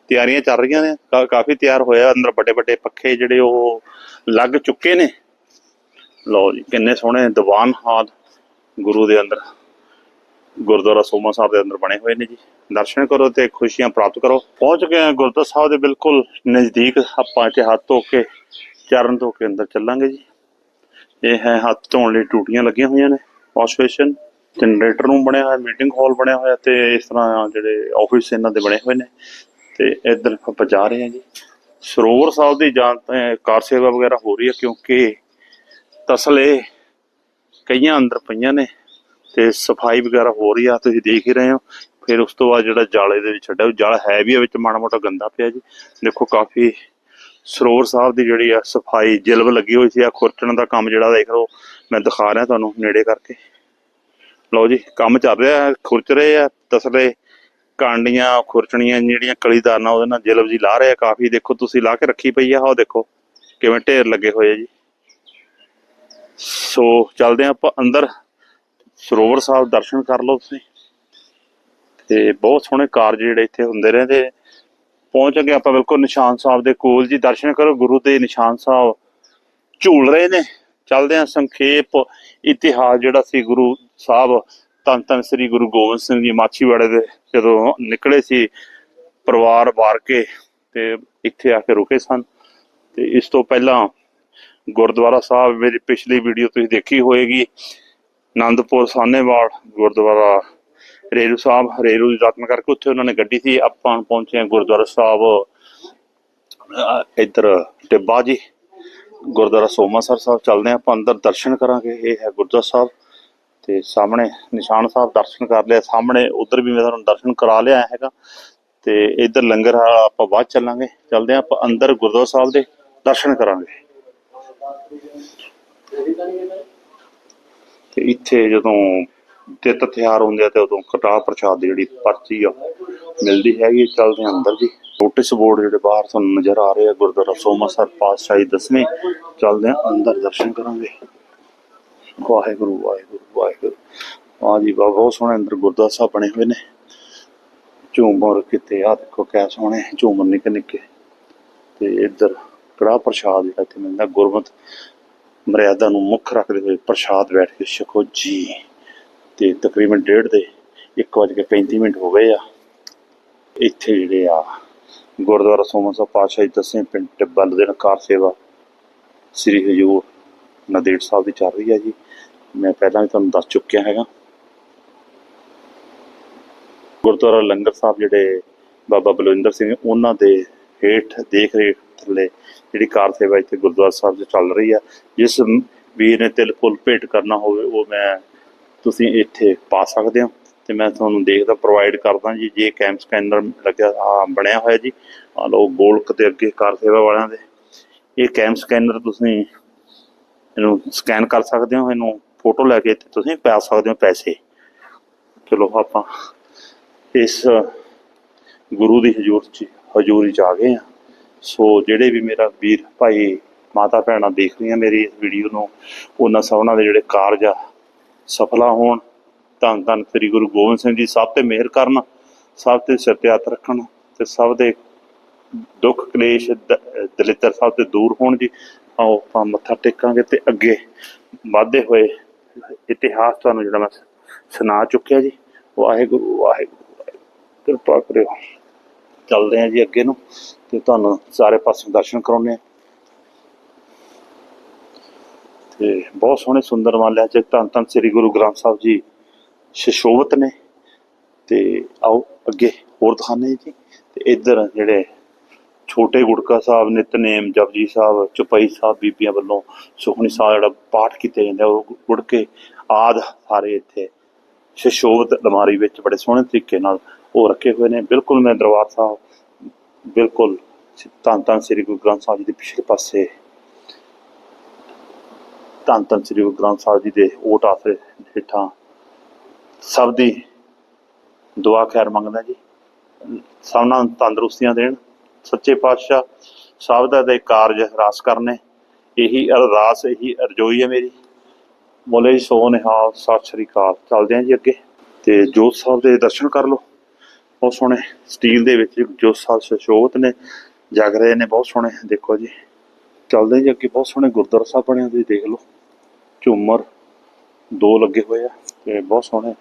ਤਿਆਰੀਆਂ ਚੱਲ ਰਹੀਆਂ ਨੇ। ਕਾਫੀ ਤਿਆਰ ਹੋਇਆ ਅੰਦਰ ਵੱਡੇ ਵੱਡੇ ਪੱਖੇ ਜਿਹੜੇ ਉਹ ਲੱਗ ਚੁੱਕੇ ਨੇ। ਲਓ ਜੀ, ਕਿੰਨੇ ਸੋਹਣੇ ਦੀਵਾਨ ਹਾਲ ਗੁਰੂ ਦੇ ਅੰਦਰ। ਗੁਰਦੁਆਰਾ ਸੋਮਾ ਸਾਹਿਬ ਦੇ ਅੰਦਰ ਬਣੇ ਹੋਏ ਨੇ ਜੀ। ਦਰਸ਼ਨ ਕਰੋ ਤੇ ਖੁਸ਼ੀਆਂ ਪ੍ਰਾਪਤ ਕਰੋ। ਪਹੁੰਚ ਗਏ ਹਾਂ ਗੁਰਦੁਆਰਾ ਸਾਹਿਬ ਦੇ ਬਿਲਕੁਲ ਨਜ਼ਦੀਕ। ਆਪਾਂ ਇੱਥੇ ਹੱਥ ਧੋ ਕੇ ਚਰਨ ਧੋ ਕੇ ਅੰਦਰ ਚੱਲਾਂਗੇ ਜੀ। ਇਹ ਹੈ ਹੱਥ ਧੋਣ ਲਈ ਟੂਟੀਆਂ ਲੱਗੀਆਂ ਹੋਈਆਂ ਨੇ, ਵਾਸ਼ ਬੇਸਿਨ ਜਨਰੇਟਰ ਰੂਮ ਬਣਿਆ ਹੋਇਆ, ਮੀਟਿੰਗ ਹਾਲ ਬਣਿਆ ਹੋਇਆ ਤੇ ਇਸ ਤਰ੍ਹਾਂ ਜਿਹੜੇ ਆਫਿਸ ਇਹਨਾਂ ਦੇ ਬਣੇ ਹੋਏ ਨੇ। ਤੇ ਇੱਧਰ ਆਪਾਂ ਜਾ ਰਹੇ ਹਾਂ ਜੀ। ਸਰੋਵਰ ਸਾਹਿਬ ਦੀ ਜਾਂ ਕਾਰ ਸੇਵਾ ਵਗੈਰਾ ਹੋ ਰਹੀ ਹੈ ਕਿਉਂਕਿ ਤਸਲੇ ਕਈਆਂ ਅੰਦਰ ਪਈਆਂ ਨੇ ਤੇ ਸਫ਼ਾਈ ਵਗੈਰਾ ਹੋ ਰਹੀ ਆ, ਤੁਸੀਂ ਦੇਖ ਹੀ ਰਹੇ ਹੋ। ਫਿਰ ਉਸ ਤੋਂ ਬਾਅਦ ਜਿਹੜਾ ਜਾਲੇ ਦੇ ਵਿੱਚ ਛੱਡਿਆ ਉਹ ਜਲ ਹੈ ਵੀ ਆ ਵਿੱਚ, ਮਾੜਾ ਮੋਟਾ ਗੰਦਾ ਪਿਆ ਜੀ। ਦੇਖੋ ਕਾਫੀ ਸਰੋਵਰ ਸਾਹਿਬ ਦੀ ਜਿਹੜੀ ਆ ਸਫ਼ਾਈ ਜਿਲਬ ਲੱਗੀ ਹੋਈ ਸੀ ਆ ਖੁਰਚਣ ਦਾ ਕੰਮ ਜਿਹੜਾ ਦੇਖ ਲਓ, ਮੈਂ ਦਿਖਾ ਰਿਹਾ ਤੁਹਾਨੂੰ ਨੇੜੇ ਕਰਕੇ। ਲਓ ਜੀ, ਕੰਮ ਚੱਲ ਰਿਹਾ, ਖੁਰਚ ਰਹੇ ਆ, ਤਸਲੇ, ਕਾਂਡੀਆਂ, ਖੁਰਚਣੀਆਂ, ਜਿਹੜੀਆਂ ਕਲੀਦਾਰ ਉਹਦੇ ਨਾਲ ਜਿਲਬ ਜੀ ਲਾ ਰਹੇ ਆ ਕਾਫੀ। ਦੇਖੋ, ਤੁਸੀਂ ਲਾ ਕੇ ਰੱਖੀ ਪਈ ਆ, ਆਹ ਦੇਖੋ ਕਿਵੇਂ ਢੇਰ ਲੱਗੇ ਹੋਏ ਆ ਜੀ। ਸੋ, ਚੱਲਦੇ ਹਾਂ ਆਪਾਂ ਅੰਦਰ। ਸਰੋਵਰ ਸਾਹਿਬ ਦਰਸ਼ਨ ਕਰ ਲਓ ਤੁਸੀਂ। ਤੇ ਬਹੁਤ ਸੋਹਣੇ ਕਾਰਜ ਜਿਹੜੇ ਇੱਥੇ ਹੁੰਦੇ ਰਹਿੰਦੇ ਪਹੁੰਚ ਗਏ। ਆਪਾਂ ਬਿਲਕੁਲ ਨਿਸ਼ਾਨ ਸਾਹਿਬ ਦੇ ਕੋਲ ਜੀ। ਦਰਸ਼ਨ ਕਰੋ, ਗੁਰੂ ਦੇ ਨਿਸ਼ਾਨ ਸਾਹਿਬ ਝੂਲ ਰਹੇ ਨੇ। ਚੱਲਦੇ ਆ ਸੰਖੇਪ ਇਤਿਹਾਸ ਜਿਹੜਾ ਸੀ ਗੁਰੂ ਸਾਹਿਬ, ਧੰਨ ਧੰਨ ਸ੍ਰੀ ਗੁਰੂ ਗੋਬਿੰਦ ਸਿੰਘ ਜੀ ਮਾਛੀਵਾੜੇ ਦੇ ਜਦੋਂ ਨਿਕਲੇ ਸੀ ਪਰਿਵਾਰ ਵਾਰ ਕੇ ਤੇ ਇੱਥੇ ਆ ਕੇ ਰੁਕੇ ਸਨ। ਤੇ ਇਸ ਤੋਂ ਪਹਿਲਾਂ ਗੁਰਦੁਆਰਾ ਸਾਹਿਬ ਮੇਰੀ ਪਿਛਲੀ ਵੀਡੀਓ ਤੁਸੀਂ ਦੇਖੀ ਹੋਏਗੀ। ਆਨੰਦਪੁਰ ਸਾਹਨੇਵਾਲ ਗੁਰਦੁਆਰਾ ਰੇਰੂ ਸਾਹਿਬ, ਰੇਰੂ ਦੀ ਯਾਤਰਾ ਕਰਕੇ ਉੱਥੇ ਉਹਨਾਂ ਨੇ ਗੱਡੀ ਸੀ, ਆਪਾਂ ਪਹੁੰਚੇ ਹਾਂ ਗੁਰਦੁਆਰਾ ਸਾਹਿਬ ਇੱਧਰ ਟਿੱਬਾ ਜੀ, ਗੁਰਦੁਆਰਾ ਸੋਮਾਸਰ ਸਾਹਿਬ ਚੱਲਦੇ ਹਾਂ ਆਪਾਂ, ਅੰਦਰ ਦਰਸ਼ਨ ਕਰਾਂਗੇ, ਇਹ ਹੈ ਗੁਰਦੁਆਰਾ ਸਾਹਿਬ, ਤੇ ਸਾਹਮਣੇ ਨਿਸ਼ਾਨ ਸਾਹਿਬ ਦਰਸ਼ਨ ਕਰ ਲਿਆ, ਸਾਹਮਣੇ ਉਧਰ ਵੀ ਮੈਂ ਤੁਹਾਨੂੰ ਦਰਸ਼ਨ ਕਰਾ ਲਿਆ ਹੈਗਾ, ਤੇ ਇੱਧਰ ਲੰਗਰ ਆਪਾਂ ਬਾਅਦ ਚੱਲਾਂਗੇ, ਚੱਲਦੇ ਹਾਂ ਆਪਾਂ ਅੰਦਰ ਗੁਰਦੁਆਰਾ ਸਾਹਿਬ ਦੇ ਦਰਸ਼ਨ ਕਰਾਂਗੇ। ਤੇ ਇੱਥੇ ਜਦੋਂ ਤਿੱਤ ਤਿਉਹਾਰ ਹੁੰਦੇ ਆ ਤੇ ਉਦੋਂ ਕਟਾਹ ਪ੍ਰਸ਼ਾਦ ਦੀ ਜਿਹੜੀ ਪਰਚੀ ਆ, ਮਿਲਦੀ ਹੈਗੀ ਚੱਲਦੇ ਅੰਦਰ ਜੀ। ਨੋਟਿਸ ਬੋਰਡ ਜਿਹੜੇ ਬਾਹਰ ਤੁਹਾਨੂੰ ਨਜ਼ਰ ਆ ਰਹੇ ਆ, ਗੁਰਦੁਆਰਾ ਸੋਮਸਰ ਪਾਤਸ਼ਾਹੀ ਦਸਵੇਂ। ਚੱਲਦੇ ਹਾਂ ਅੰਦਰ ਦਰਸ਼ਨ ਕਰਾਂਗੇ। ਵਾਹਿਗੁਰੂ ਵਾਹਿਗੁਰੂ ਵਾਹਿਗੁਰੂ। ਆ ਜੀ ਬਹੁਤ ਸੋਹਣੇ ਅੰਦਰ ਗੁਰਦੁਆਰਾ ਸਾਹਿਬ ਬਣੇ ਹੋਏ ਨੇ। ਝੂਮਰ ਕਿਤੇ ਆ, ਦੇਖੋ ਕਿਆ ਸੋਹਣੇ ਝੂਮਰ ਨਿੱਕੇ ਨਿੱਕੇ। ਤੇ ਇੱਧਰ ਕੜਾਹ ਪ੍ਰਸ਼ਾਦ ਜਿਹੜਾ ਇੱਥੇ ਮਿਲਦਾ, ਗੁਰਮਤ ਮਰਿਆਦਾ ਨੂੰ ਮੁੱਖ ਰੱਖਦੇ ਹੋਏ ਪ੍ਰਸ਼ਾਦ ਬੈਠ ਕੇ ਛਕੋ ਜੀ। ਤੇ ਤਕਰੀਬਨ ਡੇਢ ਦੇ 1:35 ਮਿੰਟ ਹੋ ਗਏ ਆ। ਇੱਥੇ ਜਿਹੜੇ ਆ, ਗੁਰਦੁਆਰਾ ਸੋਮਾ ਸਾਹਿਬ ਪਾਤਸ਼ਾਹੀ ਦਸਵੇਂ ਪਿੰਡ ਟਿੱਬਾ ਲੁਧਿਆਣਾ ਕਾਰ ਸੇਵਾ, ਸ੍ਰੀ ਹਜੂਰ ਨਦੇੜ ਸਾਹਿਬ ਦੀ ਚੱਲ ਰਹੀ ਹੈ ਜੀ। ਮੈਂ ਪਹਿਲਾਂ ਵੀ ਤੁਹਾਨੂੰ ਦੱਸ ਚੁੱਕਿਆ ਹੈਗਾ। ਗੁਰਦੁਆਰਾ ਲੰਗਰ ਸਾਹਿਬ ਜਿਹੜੇ ਬਾਬਾ ਬਲਵਿੰਦਰ ਸਿੰਘ ਉਹਨਾਂ ਦੇ ਹੇਠ ਦੇਖ ਰੇਖ ਥੱਲੇ ਜਿਹੜੀ ਕਾਰ ਸੇਵਾ ਇੱਥੇ ਗੁਰਦੁਆਰਾ ਸਾਹਿਬ 'ਚ ਚੱਲ ਰਹੀ ਆ। ਜਿਸ ਵੀਰ ਨੇ ਤਿਲ ਫੁੱਲ ਭੇਟ ਕਰਨਾ ਹੋਵੇ, ਉਹ ਮੈਂ ਤੁਸੀਂ ਇੱਥੇ ਪਾ ਸਕਦੇ ਹੋ। ਤੇ ਮੈਂ ਤੁਹਾਨੂੰ ਦੇਖਦਾ ਪ੍ਰੋਵਾਈਡ ਕਰਦਾ ਜੀ, ਜੇ ਕੈਮ ਸਕੈਨਰ ਲੱਗਿਆ ਆ ਬਣਿਆ ਹੋਇਆ ਜੀ। ਆ ਲੋ ਗੋਲਕ ਦੇ ਅੱਗੇ ਕਾਰ ਸੇਵਾ ਵਾਲਿਆਂ ਦੇ। ਇਹ ਕੈਮ ਸਕੈਨਰ ਤੁਸੀਂ ਇਹਨੂੰ ਸਕੈਨ ਕਰ ਸਕਦੇ ਹੋ। ਇਹਨੂੰ ਫੋਟੋ ਲੈ ਕੇ ਤੁਸੀਂ ਪਾ ਸਕਦੇ ਹੋ ਪੈਸੇ। ਚਲੋ ਆਪਾਂ ਇਸ ਗੁਰੂ ਦੀ ਹਜ਼ੂਰ ਚ, ਹਜ਼ੂਰੀ ਚ ਆ ਗਏ ਆ ਸੋ ਜਿਹੜੇ ਵੀ ਮੇਰਾ ਵੀਰ ਭਾਈ ਮਾਤਾ ਭੈਣਾਂ ਦੇਖ ਰਹੀਆਂ ਮੇਰੀ ਇਸ ਵੀਡੀਓ ਨੂੰ, ਉਹਨਾਂ ਸਭਨਾਂ ਦੇ ਜਿਹੜੇ ਕਾਰਜ ਆ ਸਫਲਾ ਹੋਣ, ਧੰਨ ਧੰਨ ਸ੍ਰੀ ਗੁਰੂ ਗੋਬਿੰਦ ਸਿੰਘ ਜੀ, ਸਭ ਤੇ ਮਿਹਰ ਕਰਨ, ਸਭ ਤੇ ਸਿਰ ਤੇ ਹੱਥ ਰੱਖਣ ਤੇ ਸਭ ਦੇ ਦੁੱਖ ਕਲੇਸ਼ ਦਲਿੱਤਰ ਸਭ ਤੇ ਦੂਰ ਹੋਣ ਜੀ। ਆਓ ਆਪਾਂ ਮੱਥਾ ਟੇਕਾਂਗੇ ਤੇ ਅੱਗੇ ਵਾਧੇ ਹੋਏ ਇਤਿਹਾਸ ਤੁਹਾਨੂੰ ਜਿਹੜਾ ਮੈਂ ਸੁਣਾ ਚੁੱਕਿਆ ਜੀ। ਵਾਹਿਗੁਰੂ ਵਾਹਿਗੁਰੂ ਵਾਹਿਗੁਰੂ। ਕਿਰਪਾ ਕਰਿਓ। ਚੱਲਦੇ ਹਾਂ ਜੀ ਅੱਗੇ ਨੂੰ ਤੇ ਤੁਹਾਨੂੰ ਸਾਰੇ ਪਾਸੇ ਦਰਸ਼ਨ ਕਰਾਉਣੇ ਆ ਤੇ ਬਹੁਤ ਸੋਹਣੇ ਸੁੰਦਰ ਮਾਲਿਆ ਚ ਧੰਨ ਧੰਨ ਸ੍ਰੀ ਗੁਰੂ ਗ੍ਰੰਥ ਸਾਹਿਬ ਜੀ ਸ਼ਿਸ਼ੋਵਤ ਨੇ। ਤੇ ਆਓ ਅੱਗੇ ਹੋਰ ਦਿਖਾਣੇ ਜੀ। ਤੇ ਇੱਧਰ ਜਿਹੜੇ ਛੋਟੇ ਗੁੜਕਾ ਸਾਹਿਬ ਨਿਤਨੇਮ ਜਪਜੀ ਸਾਹਿਬ ਚੁਪਈ ਸਾਹਿਬ ਬੀਬੀਆਂ ਵੱਲੋਂ ਸੁਖਨੀ ਸਾਹਿਬ ਜਿਹੜਾ ਪਾਠ ਕੀਤੇ ਜਾਂਦਾ ਆ, ਉਹ ਗੁੜਕੇ ਆਦ ਸਾਰੇ ਇੱਥੇ ਸ਼ਿਸ਼ੋਵਤ ਅਲਮਾਰੀ ਵਿੱਚ ਬੜੇ ਸੋਹਣੇ ਤਰੀਕੇ ਨਾਲ ਉਹ ਰੱਖੇ ਹੋਏ ਨੇ। ਬਿਲਕੁਲ ਮੈਂ ਦਰਬਾਰ ਸਾਹਿਬ ਬਿਲਕੁਲ ਧੰਨ ਧੰਨ ਸ੍ਰੀ ਗੁਰੂ ਗ੍ਰੰਥ ਸਾਹਿਬ ਜੀ ਦੇ ਪਿਛਲੇ ਪਾਸੇ ਧੰਨ ਧੰਨ ਸ੍ਰੀ ਗੁਰੂ ਗ੍ਰੰਥ ਸਾਹਿਬ ਜੀ ਦੇ ਓਟ ਆਸਰੇ ਹੇਠਾਂ ਸਭ ਦੀ ਦੁਆ ਖੈਰ ਮੰਗਦਾ ਜੀ। ਸਭਨਾਂ ਨੂੰ ਤੰਦਰੁਸਤੀਆਂ ਦੇਣ, ਸੱਚੇ ਪਾਤਸ਼ਾਹ ਸਭ ਦਾ ਦੇ ਕਾਰਜ ਰਾਸ ਕਰਨੇ, ਇਹੀ ਅਰਦਾਸ ਇਹੀ ਅਰਜ਼ੋਈ ਹੈ ਮੇਰੀ। ਬੋਲੇ ਸੋ ਨਿਹਾਲ, ਸਤਿ ਸ੍ਰੀ ਅਕਾਲ। ਚੱਲਦੇ ਹਾਂ ਜੀ ਅੱਗੇ। ਤੇ ਜੋਤ ਸਾਹਿਬ ਦੇ ਦਰਸ਼ਨ ਕਰ ਲਓ। ਬਹੁਤ ਸੋਹਣੇ ਸਟੀਲ ਦੇ ਵਿੱਚ ਜੋਤ ਸਾਹਿਬ ਸੁਸ਼ੋਭਿਤ ਨੇ, ਜਗ ਰਹੇ ਨੇ, ਬਹੁਤ ਸੋਹਣੇ। ਦੇਖੋ ਜੀ। ਚੱਲਦੇ ਜੀ ਅੱਗੇ ਬਹੁਤ ਸੋਹਣੇ ਗੁਰਦੁਆਰਾ ਸਾਹਿਬ ਬਣੇ ਤੁਸੀਂ ਦੇਖ ਲਓ। ਝੂਮਰ ਦੋ ਲੱਗੇ ਹੋਏ ਆ ਤੇ ਬਹੁਤ ਸੋਹਣੇ।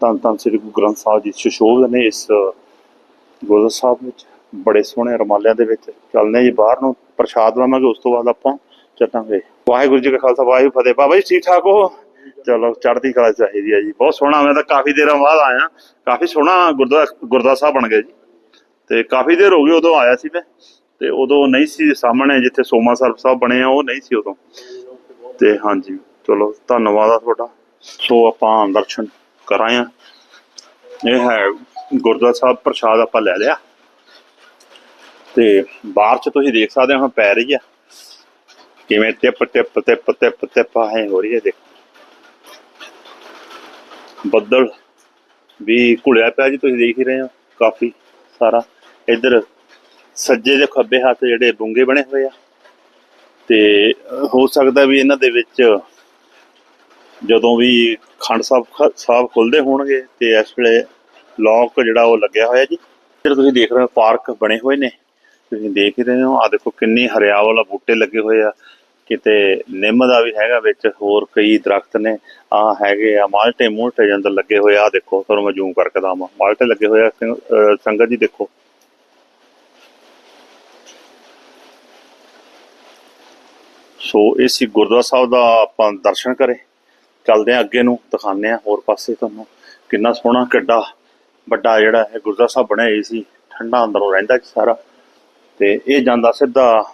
ਧੰਨ ਧੰਨ ਸ੍ਰੀ ਗੁਰੂ ਗ੍ਰੰਥ ਸਾਹਿਬ ਜੀ ਸੁਸ਼ੋਭਿਤ ਨੇ ਇਸ ਗੁਰਦੁਆਰਾ ਸਾਹਿਬ ਵਿੱਚ। ਬੜੇ ਸੋਹਣੇ ਰਮਾਲਿਆਂ ਦੇ ਵਿੱਚ। ਚੱਲਦੇ ਜੀ ਬਾਹਰ ਨੂੰ, ਪ੍ਰਸ਼ਾਦ ਲਵਾਂਗੇ, ਉਸ ਤੋਂ ਬਾਅਦ ਆਪਾਂ ਚੱਲਾਂਗੇ ਵਾਹਿਗੁਰੂ ਜੀ ਕਾ ਖਾਲਸਾ, ਵਾਹਿਗੁਰੂ ਫਤਿਹ। ਬਾਬਾ ਜੀ, ਠੀਕ ਠਾਕ ਹੋ? ਚਲੋ, ਚੜ੍ਹਦੀ ਕਲਾ ਚਾਹੀਦੀ ਹੈ ਜੀ। ਬਹੁਤ ਸੋਹਣਾ, ਮੈਂ ਤਾਂ ਕਾਫੀ ਦੇਰਾਂ ਬਾਅਦ ਆਇਆ। ਕਾਫੀ ਸੋਹਣਾ ਗੁਰਦੁਆਰਾ ਗੁਰਦੁਆਰਾ ਸਾਹਿਬ ਬਣ ਗਿਆ ਜੀ। ਤੇ ਕਾਫੀ ਦੇਰ ਹੋ ਗਈ ਉਦੋਂ ਆਇਆ ਸੀ ਮੈਂ। ਤੇ ਉਦੋਂ ਨਹੀਂ ਸੀ ਸਾਹਮਣੇ ਜਿੱਥੇ ਸੋਮਾ ਸਰਬ ਸਾਹਿਬ ਬਣੇ ਆ, ਉਹ ਨਹੀਂ ਸੀ ਉਦੋਂ। ਤੇ ਹਾਂਜੀ, ਚਲੋ, ਧੰਨਵਾਦ ਆ ਤੁਹਾਡਾ। ਸੋ ਆਪਾਂ ਦਰਸ਼ਨ ਕਰਾਏ ਇਹ ਹੈ ਗੁਰਦੁਆਰਾ ਸਾਹਿਬ ਪ੍ਰਸ਼ਾਦ ਆਪਾਂ ਲੈ ਲਿਆ। ਤੇ ਬਾਹਰ ਚ ਤੁਸੀਂ ਦੇਖ ਸਕਦੇ ਹੋ ਹੁਣ ਪੈ ਰਹੀ ਆ। ਕਿਵੇਂ ਟਿਪ ਟਿਪ ਟਿਪ ਟਿਪ ਟਿਪ ਹੈ ਹੋ ਰਹੀ ਹੈ ਦੇਖ। ਬੱਦਲ ਵੀ ਘੁਲਿਆ ਪਿਆ ਜੀ, ਤੁਸੀਂ ਦੇਖ ਹੀ ਰਹੇ ਹੋ, ਕਾਫੀ ਸਾਰਾ। ਇੱਧਰ ਸੱਜੇ ਦੇ ਖੱਬੇ ਹੱਥ ਜਿਹੜੇ ਡੂੰਘੇ ਬਣੇ ਹੋਏ ਆ। ਤੇ ਹੋ ਸਕਦਾ ਵੀ ਇਹਨਾਂ ਦੇ ਵਿੱਚ ਜਦੋਂ ਵੀ ਖੰਡ ਸਾਹਿਬ ਸਾਹਿਬ ਖੁੱਲਦੇ ਹੋਣਗੇ ਤੇ ਇਸ ਵੇਲੇ ਲੌਕ ਜਿਹੜਾ ਉਹ ਲੱਗਿਆ ਹੋਇਆ ਜੀ। ਫਿਰ ਤੁਸੀਂ ਦੇਖ ਰਹੇ ਹੋ, ਪਾਰਕ ਬਣੇ ਹੋਏ ਨੇ। ਤੁਸੀਂ ਦੇਖ ਰਹੇ ਹੋ ਆ ਦੇਖੋ ਕਿੰਨੀ ਹਰਿਆਵਲ ਬੂਟੇ ਲੱਗੇ ਹੋਏ ਆ। ਕਿਤੇ ਨਿੰਮ ਦਾ ਵੀ ਹੈਗਾ ਵਿੱਚ, ਹੋਰ ਕਈ ਦਰਖਤ ਨੇ। ਆ ਹੈਗੇ ਆ, ਮਾਲਟੇ ਮੂਲਟੇ ਦੇ ਅੰਦਰ ਲੱਗੇ ਹੋਏ ਆ। ਆਹ ਦੇਖੋ, ਤੁਹਾਨੂੰ ਮੈਂ ਜ਼ੂਮ ਕਰਕੇ ਦਵਾਂ ਮਾਲਟੇ ਲੱਗੇ ਹੋਏ ਆ ਸੰਗਤ ਜੀ ਦੇਖੋ। ਸੋ ਇਹ ਸੀ ਗੁਰਦੁਆਰਾ ਸਾਹਿਬ ਦਾ ਆਪਾਂ ਦਰਸ਼ਨ ਕਰੇ। ਚੱਲਦੇ ਆ ਅੱਗੇ ਨੂੰ, ਦਿਖਾਉਂਦੇ ਆ ਹੋਰ ਪਾਸੇ ਤੁਹਾਨੂੰ ਕਿੰਨਾ ਸੋਹਣਾ, ਕਿੱਡਾ ਵੱਡਾ ਜਿਹੜਾ ਹੈ ਗੁਰਦੁਆਰਾ ਸਾਹਿਬ ਬਣਿਆ ਹੋਇਆ ਸੀ। ਠੰਡਾ ਅੰਦਰੋਂ ਰਹਿੰਦਾ ਜੀ ਸਾਰਾ। ਤੇ ਇਹ ਜਾਂਦਾ ਸਿੱਧਾ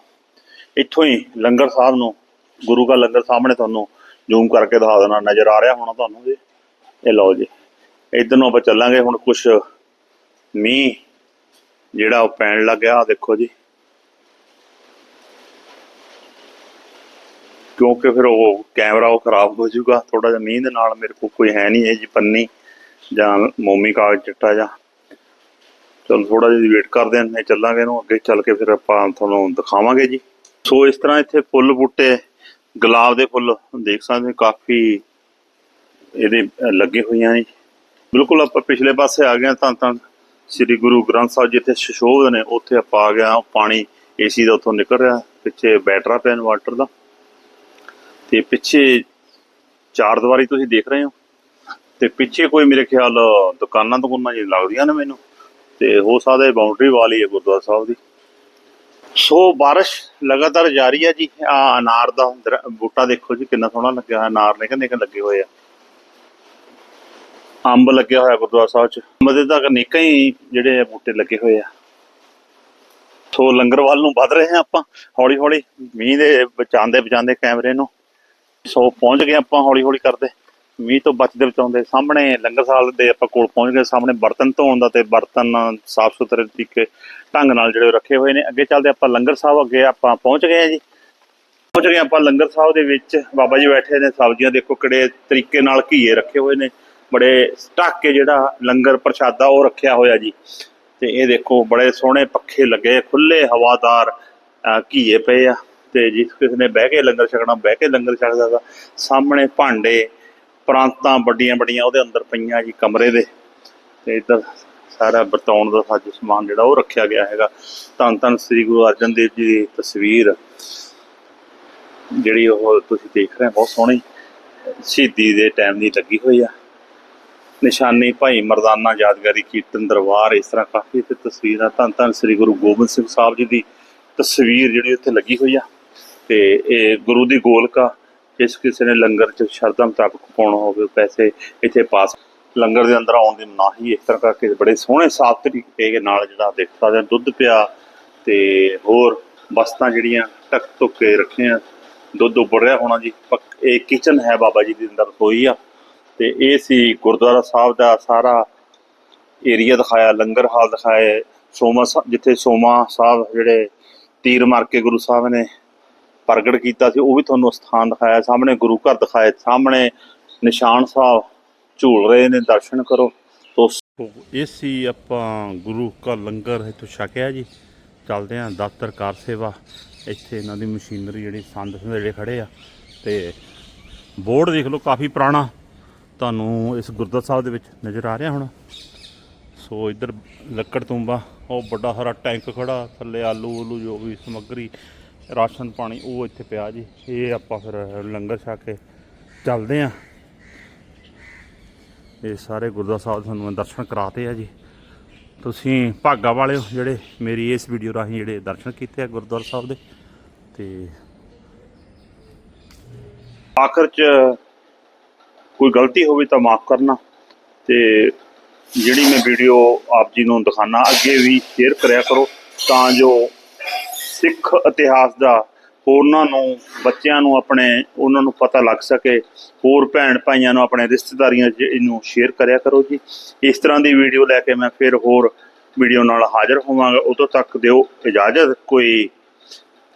ਇੱਥੋਂ ਹੀ ਲੰਗਰ ਸਾਹਿਬ ਨੂੰ, ਗੁਰੂ ਦਾ ਲੰਗਰ ਸਾਹਮਣੇ ਤੁਹਾਨੂੰ ਜ਼ੂਮ ਕਰਕੇ ਦਿਖਾ ਦੇਣਾ, ਨਜ਼ਰ ਆ ਰਿਹਾ ਹੋਣਾ ਤੁਹਾਨੂੰ ਜੀ। ਇਹ ਲਓ ਜੀ, ਇਧਰ ਨੂੰ ਆਪਾਂ ਚੱਲਾਂਗੇ, ਹੁਣ ਕੁਝ ਮੀਂਹ ਜਿਹੜਾ ਉਹ ਪੈਣ ਲੱਗਿਆ ਦੇਖੋ ਜੀ। ਕਿਉਂਕਿ ਫਿਰ ਉਹ ਕੈਮਰਾ ਉਹ ਖਰਾਬ ਹੋ ਜਾਊਗਾ ਥੋੜਾ ਜਿਹਾ ਮੀਂਹ ਦੇ ਨਾਲ ਮੇਰੇ ਕੋਲ ਕੋਈ ਹੈ ਨਹੀਂ ਇਹ ਜੀ ਪੰਨੀ ਜਾਂ ਮੋਮੀ ਕਾਗਜ਼ ਚਿੱਟਾ ਜਾਂ। ਚਲੋ ਥੋੜਾ ਜਿਹਾ ਵੇਟ ਕਰਦੇ ਹਾਂ ਚੱਲਾਂਗੇ ਇਹਨੂੰ, ਅੱਗੇ ਚੱਲ ਕੇ ਫਿਰ ਆਪਾਂ ਤੁਹਾਨੂੰ ਦਿਖਾਵਾਂਗੇ ਜੀ। ਸੋ ਇਸ ਤਰ੍ਹਾਂ ਇੱਥੇ ਫੁੱਲ ਬੂਟੇ, ਗੁਲਾਬ ਦੇ ਫੁੱਲ ਦੇਖ ਸਕਦੇ ਕਾਫੀ ਇਹਦੇ ਲੱਗੇ ਹੋਈਆਂ ਨੇ। ਬਿਲਕੁਲ ਆਪਾਂ ਪਿਛਲੇ ਪਾਸੇ ਆ ਗਏ ਹਾਂ, ਤਾਂ ਤਾਂ ਸ੍ਰੀ ਗੁਰੂ ਗ੍ਰੰਥ ਸਾਹਿਬ ਜਿੱਥੇ ਸ਼ਸ਼ੋਭ ਨੇ, ਉੱਥੇ ਆਪਾਂ ਆ ਗਏ ਹਾਂ ਪਾਣੀ ਏਸੀ ਦਾ ਉੱਥੋਂ ਨਿਕਲ ਰਿਹਾ, ਪਿੱਛੇ ਬੈਟਰਾ ਪਿਆ ਇਨਵਰਟਰ ਦਾ। ਤੇ ਪਿੱਛੇ ਚਾਰ ਦੀਵਾਰੀ ਤੁਸੀਂ ਦੇਖ ਰਹੇ ਹੋ। ਤੇ ਪਿੱਛੇ ਕੋਈ ਮੇਰੇ ਖਿਆਲ ਦੁਕਾਨਾਂ ਦੁਕਾਨਾਂ ਜੀ ਲੱਗਦੀਆਂ ਨੇ ਮੈਨੂੰ। ਤੇ ਹੋ ਸਕਦਾ ਇਹ ਬਾਉਂਡਰੀ ਵਾਲੀ ਹੈ ਗੁਰਦੁਆਰਾ ਸਾਹਿਬ ਦੀ। ਸੋ ਬਾਰਿਸ਼ ਲਗਾਤਾਰ ਜਾਰੀ ਹੈ ਜੀ। ਆ ਅਨਾਰ ਦਾ ਬੂਟਾ ਦੇਖੋ ਜੀ, ਕਿੰਨਾ ਸੋਹਣਾ ਲੱਗਿਆ ਹੋਇਆ। ਅਨਾਰ ਨੇ ਕਿੰਨੇ ਲੱਗੇ ਹੋਏ ਆ। ਅੰਬ ਲੱਗਿਆ ਹੋਇਆ ਗੁਰਦੁਆਰਾ ਸਾਹਿਬ ਚ। ਅੰਬ ਤੱਕ ਤਾਂ ਅਨੇਕਾਂ ਹੀ ਜਿਹੜੇ ਬੂਟੇ ਲੱਗੇ ਹੋਏ ਆ। ਸੋ ਲੰਗਰ ਵੱਲ ਨੂੰ ਵੱਧ ਰਹੇ ਹਾਂ ਆਪਾਂ। ਹੌਲੀ ਹੌਲੀ ਮੀਂਹ ਦੇ ਬਚਾਉਂਦੇ ਬਚਾਉਂਦੇ ਕੈਮਰੇ ਨੂੰ। ਸੋ ਪਹੁੰਚ ਗਏ ਆਪਾਂ ਹੌਲੀ ਹੌਲੀ ਕਰਦੇ। ਮੀਂਹ ਤੋਂ ਬਚਦੇ ਬਚਾਉਂਦੇ ਸਾਹਮਣੇ ਲੰਗਰ ਸਾਲ ਦੇ ਆਪਾਂ ਕੋਲ ਪਹੁੰਚ ਗਏ। ਸਾਹਮਣੇ ਬਰਤਨ ਧੋਣ ਦਾ ਤੇ ਬਰਤਨ ਸਾਫ਼ ਸੁਥਰੇ ਤਰੀਕੇ ਢੰਗ ਨਾਲ ਜਿਹੜੇ ਰੱਖੇ ਹੋਏ ਨੇ। ਅੱਗੇ ਚੱਲਦੇ ਆਪਾਂ ਲੰਗਰ ਸਾਹਿਬ ਅੱਗੇ ਆਪਾਂ ਪਹੁੰਚ ਗਏ ਆ ਜੀ। ਪਹੁੰਚ ਗਏ ਆਪਾਂ ਲੰਗਰ ਸਾਹਿਬ ਦੇ ਵਿੱਚ। ਬਾਬਾ ਜੀ ਬੈਠੇ ਨੇ। ਸਬਜ਼ੀਆਂ ਦੇਖੋ ਕਿਹੜੇ ਤਰੀਕੇ ਨਾਲ ਘੀਏ ਰੱਖੇ ਹੋਏ ਨੇ। ਬੜੇ ਢੱਕ ਕੇ ਜਿਹੜਾ ਲੰਗਰ ਪ੍ਰਸ਼ਾਦਾ ਉਹ ਰੱਖਿਆ ਹੋਇਆ ਜੀ। ਤੇ ਇਹ ਦੇਖੋ ਬੜੇ ਸੋਹਣੇ ਪੱਖੇ ਲੱਗੇ। ਖੁੱਲੇ ਹਵਾਦਾਰ, ਅਹ ਘੀਏ ਪਏ ਆ। ਤੇ ਜਿਸ ਕਿਸੇ ਨੇ ਬਹਿ ਕੇ ਲੰਗਰ ਛਕਣਾ, ਬਹਿ ਕੇ ਲੰਗਰ ਛਕਦਾ ਗਾ, ਸਾਹਮਣੇ ਭਾਂਡੇ, ਪ੍ਰਾਂਤਾਂ ਵੱਡੀਆਂ ਵੱਡੀਆਂ ਉਹਦੇ ਅੰਦਰ ਪਈਆਂ ਜੀ ਕਮਰੇ ਦੇ ਤੇ ਇੱਧਰ ਸਾਰਾ ਵਰਤਾਉਣ ਦਾ ਸਾਜ ਸਮਾਨ ਜਿਹੜਾ ਉਹ ਰੱਖਿਆ ਗਿਆ ਹੈਗਾ। ਧੰਨ ਧੰਨ ਸ੍ਰੀ ਗੁਰੂ ਅਰਜਨ ਦੇਵ ਜੀ ਦੀ ਤਸਵੀਰ, ਜਿਹੜੀ ਉਹ ਤੁਸੀਂ ਦੇਖ ਰਹੇ ਹੋ, ਬਹੁਤ ਸੋਹਣੀ ਸ਼ਹੀਦੀ ਦੇ ਟਾਈਮ ਦੀ ਲੱਗੀ ਹੋਈ ਆ। ਨਿਸ਼ਾਨੀ ਭਾਈ ਮਰਦਾਨਾ ਯਾਦਗਾਰੀ ਕੀਰਤਨ ਦਰਬਾਰ ਇਸ ਤਰ੍ਹਾਂ ਕਾਫੀ ਤੇ ਤਸਵੀਰਾਂ, ਧੰਨ ਧੰਨ ਸ੍ਰੀ ਗੁਰੂ ਗੋਬਿੰਦ ਸਿੰਘ ਸਾਹਿਬ ਜੀ ਦੀ ਤਸਵੀਰ ਜਿਹੜੀ ਉੱਥੇ ਲੱਗੀ ਹੋਈ ਆ। ਤੇ ਇਹ ਗੁਰੂ ਦੀ ਗੋਲਕਾ ਜਿਸ ਕਿਸੇ ਨੇ ਲੰਗਰ ਚ ਸ਼ਰਧਾ ਮੁਤਾਬਕ ਪਾਉਣਾ ਹੋਵੇ, ਪੈਸੇ ਇੱਥੇ ਪਾਸ ਲੰਗਰ ਦੇ ਅੰਦਰ ਆਉਣ ਦੀ ਮਨਾਹੀ ਇਸ ਤਰ੍ਹਾਂ ਕਰਕੇ ਬੜੇ ਸੋਹਣੇ ਸਾਫ਼ ਤਰੀਕੇ ਦੇ ਨਾਲ ਜਿਹੜਾ ਦੇਖ ਸਕਦੇ ਹਾਂ ਦੁੱਧ ਪਿਆ ਤੇ ਹੋਰ ਵਸਤਾਂ ਜਿਹੜੀਆਂ ਟਕ ਟੁੱਕ ਕੇ ਰੱਖੀਆਂ, ਦੁੱਧ ਉੱਬਲ ਰਿਹਾ ਹੋਣਾ ਜੀ। ਪੱਕ- ਇਹ ਕਿਚਨ ਹੈ ਬਾਬਾ ਜੀ ਦੇ ਅੰਦਰ ਰਸੋਈ ਆ। ਤੇ ਇਹ ਸੀ ਗੁਰਦੁਆਰਾ ਸਾਹਿਬ ਦਾ ਸਾਰਾ ਏਰੀਆ ਦਿਖਾਇਆ, ਲੰਗਰ ਹਾਲ ਦਿਖਾਏ ਸੋਮਾ ਜਿੱਥੇ ਸੋਮਾ ਸਾਹਿਬ ਜਿਹੜੇ ਤੀਰ ਮਾਰ ਕੇ ਗੁਰੂ ਸਾਹਿਬ ਨੇ ਪ੍ਰਗਟ ਕੀਤਾ ਸੀ, ਉਹ ਵੀ ਤੁਹਾਨੂੰ ਸਥਾਨ ਦਿਖਾਇਆ, ਸਾਹਮਣੇ ਗੁਰੂ ਘਰ ਦਿਖਾਏ, ਸਾਹਮਣੇ ਨਿਸ਼ਾਨ ਸਾਹਿਬ ਝੂਲ ਰਹੇ ਨੇ, ਦਰਸ਼ਨ ਕਰੋ। ਤੋ ਇਹ ਸੀ ਆਪਾਂ ਗੁਰੂ ਘਰ ਲੰਗਰ ਇੱਥੋਂ ਛਕਿਆ ਜੀ। ਚੱਲਦੇ ਆਂ ਦਫ਼ਤਰ ਕਾਰ ਸੇਵਾ। ਇੱਥੇ ਇਹਨਾਂ ਦੀ ਮਸ਼ੀਨਰੀ ਜਿਹੜੀ ਸੰਦ ਸੰਦੇੜੇ ਖੜੇ ਆ। ਤੇ ਬੋਰਡ ਦੇਖ ਲਓ, ਕਾਫੀ ਪੁਰਾਣਾ। ਤੁਹਾਨੂੰ ਇਸ ਗੁਰਦੁਆਰਾ ਸਾਹਿਬ ਦੇ ਵਿੱਚ ਨਜ਼ਰ ਆ ਰਿਹਾ ਹੁਣ। ਸੋ ਇੱਧਰ ਲੱਕੜ ਤੁੰਬਾ ਉਹ ਵੱਡਾ ਸਾਰਾ ਟੈਂਕ ਖੜਾ, ਥੱਲੇ ਆਲੂ ਉਲੂ ਜੋ ਵੀ ਸਮੱਗਰੀ ਰਾਸ਼ਨ ਪਾਣੀ, ਉਹ ਇੱਥੇ ਪਿਆ ਜੀ। ਇਹ ਆਪਾਂ ਫਿਰ ਲੰਗਰ ਛਕ ਕੇ ਚੱਲਦੇ ਆਂ। ਇਹ ਸਾਰੇ ਗੁਰਦੁਆਰਾ ਸਾਹਿਬ ਤੁਹਾਨੂੰ ਮੈਂ ਦਰਸ਼ਨ ਕਰਾਤੇ ਆ ਜੀ। ਤੁਸੀਂ ਭਾਗਾ ਵਾਲੇ ਹੋ ਜਿਹੜੇ ਮੇਰੀ ਇਸ ਵੀਡੀਓ ਰਾਹੀਂ ਜਿਹੜੇ ਦਰਸ਼ਨ ਕੀਤੇ ਆ ਗੁਰਦੁਆਰਾ ਸਾਹਿਬ ਦੇ, ਤੇ ਆਖਰ ਚ ਕੋਈ ਗਲਤੀ ਹੋਵੇ ਤਾਂ ਮਾਫ ਕਰਨਾ, ਤੇ ਜਿਹੜੀ ਮੈਂ ਵੀਡੀਓ ਆਪ ਜੀ ਨੂੰ ਦਿਖਾਣਾ ਅੱਗੇ ਵੀ ਸ਼ੇਅਰ ਕਰਿਆ ਕਰੋ, ਤਾਂ ਜੋ ਸਿੱਖ ਇਤਿਹਾਸ ਦਾ ਹੋਰਨਾਂ ਨੂੰ, ਬੱਚਿਆਂ ਨੂੰ ਆਪਣੇ, ਉਹਨਾਂ ਨੂੰ ਪਤਾ ਲੱਗ ਸਕੇ। ਹੋਰ ਭੈਣ ਭਾਈਆਂ ਨੂੰ, ਆਪਣੇ ਰਿਸ਼ਤੇਦਾਰੀਆਂ 'ਚ ਇਹਨੂੰ ਸ਼ੇਅਰ ਕਰਿਆ ਕਰੋ ਜੀ। ਇਸ ਤਰ੍ਹਾਂ ਦੀ ਵੀਡੀਓ ਲੈ ਕੇ ਮੈਂ ਫਿਰ ਹੋਰ ਵੀਡੀਓ ਨਾਲ ਹਾਜ਼ਰ ਹੋਵਾਂਗਾ। ਉਦੋਂ ਤੱਕ ਦਿਓ ਇਜਾਜ਼ਤ। ਕੋਈ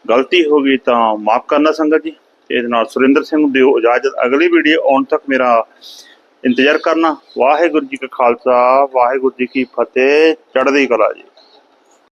ਗਲਤੀ ਹੋ ਗਈ ਤਾਂ ਮਾਫ ਕਰਨਾ ਸੰਗਤ ਜੀ। ਇਸ ਨਾਲ ਸੁਰਿੰਦਰ ਸਿੰਘ ਨੂੰ ਦਿਓ ਇਜਾਜ਼ਤ। ਅਗਲੀ ਵੀਡੀਓ ਆਉਣ ਤੱਕ ਮੇਰਾ ਇੰਤਜ਼ਾਰ ਕਰਨਾ। ਵਾਹਿਗੁਰੂ ਜੀ ਕਾ ਖਾਲਸਾ, ਵਾਹਿਗੁਰੂ ਜੀ ਕੀ ਫਤਿਹ। ਚੜ੍ਹਦੀ ਕਲਾ ਜੀ।